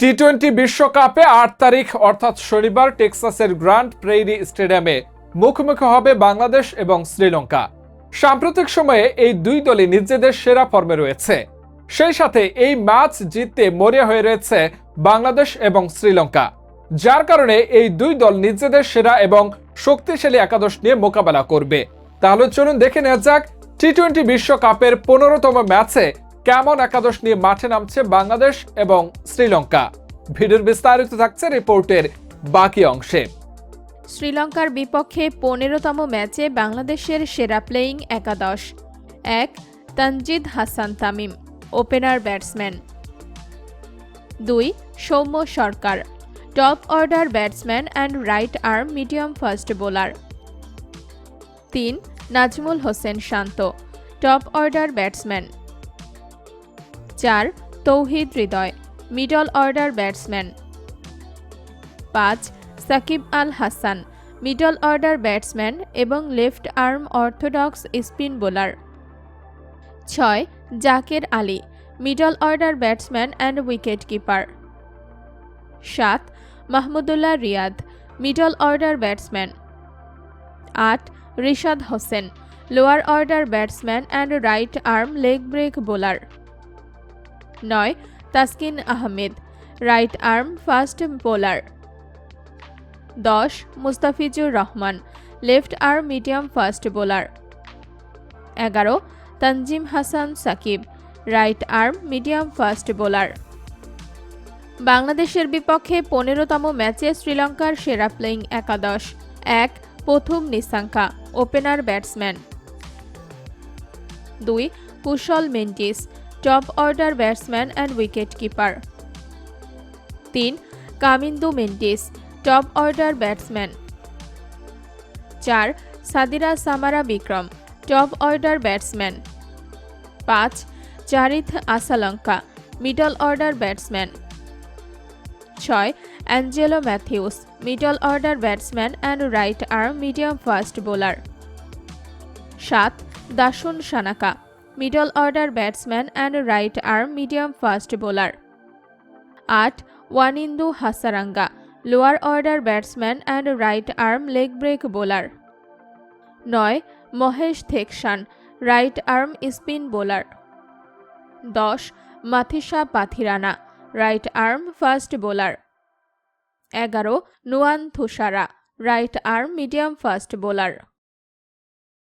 T twenty বিশ্বকাপে আট তারিখ, অর্থাৎ শনিবার, টেক্সাসের গ্র্যান্ড প্রেইরি স্টেডিয়ামে মুখোমুখি হবে বাংলাদেশ এবং শ্রীলঙ্কা। সাম্প্রতিক সময়ে এই দুই দলই নিজেদের সেরা ফর্মে রয়েছে। সেই সাথে এই ম্যাচ জিততে মরিয়া হয়ে রয়েছে বাংলাদেশ এবং শ্রীলঙ্কা, যার কারণে এই দুই দল নিজেদের সেরা এবং শক্তিশালী একাদশ নিয়ে মোকাবেলা করবে। তাহলে চলুন দেখে নেওয়া যাক টি টোয়েন্টি বিশ্বকাপের পনেরোতম ম্যাচে কেমন একাদশ নিয়ে মাঠে নামছে বাংলাদেশ এবং শ্রীলঙ্কা? ভিডিওর বিস্তারিত থাকছে রিপোর্টের বাকি অংশে। শ্রীলঙ্কার বিপক্ষে পনেরোতম ম্যাচে বাংলাদেশের সেরা প্লেয়িং একাদশ। এক, তানজিদ হাসান তামিম, ওপেনার ব্যাটসম্যান। দুই, Soumya Sarkar, top order batsman and right arm medium fast bowler. তিন, Najmul Hossain Shanto, top order batsman. চার, Towhid Hridoy, middle order batsman. পাঁচ, Shakib Al Hasan, middle order batsman এবং left arm orthodox spin bowler. ছয়, Jaker Ali, middle order batsman and wicket keeper সাত, Mahmudullah Riyad, middle order batsman. আট, Rishad Hossain, lower order batsman and right arm leg break bowler. নয়, Taskin Ahmed. Right arm fast bowler. দশ, Mustafizur Rahman. Left arm, medium fast bowler. এগারো, Tanzim Hasan Sakib. Right arm, medium fast bowler. বাংলাদেশের বিপক্ষে পনেরোতম ম্যাচে শ্রীলঙ্কার সেরা playing একাদশ। এক, প্রথম নিসাঙ্কা ওপেনার ব্যাটসম্যান। দুই, Kusal Mendis. Top order batsman and wicket keeper তিন Kamindu Mendis top order batsman চার Sadeera Samarawickrama top order batsman পাঁচ Charith Asalanka middle order batsman ছয় Angelo Mathews middle order batsman and right arm medium fast bowler সাত Dasun Shanaka middle order batsman and right arm medium fast bowler. আট, Wanindu Hasaranga, lower order batsman and right arm leg break bowler. নয়, Maheesh Theekshana, right arm spin bowler. দশ, Matheesha Pathirana, right arm fast bowler. এগারো, Nuwan Thushara, right arm medium fast bowler.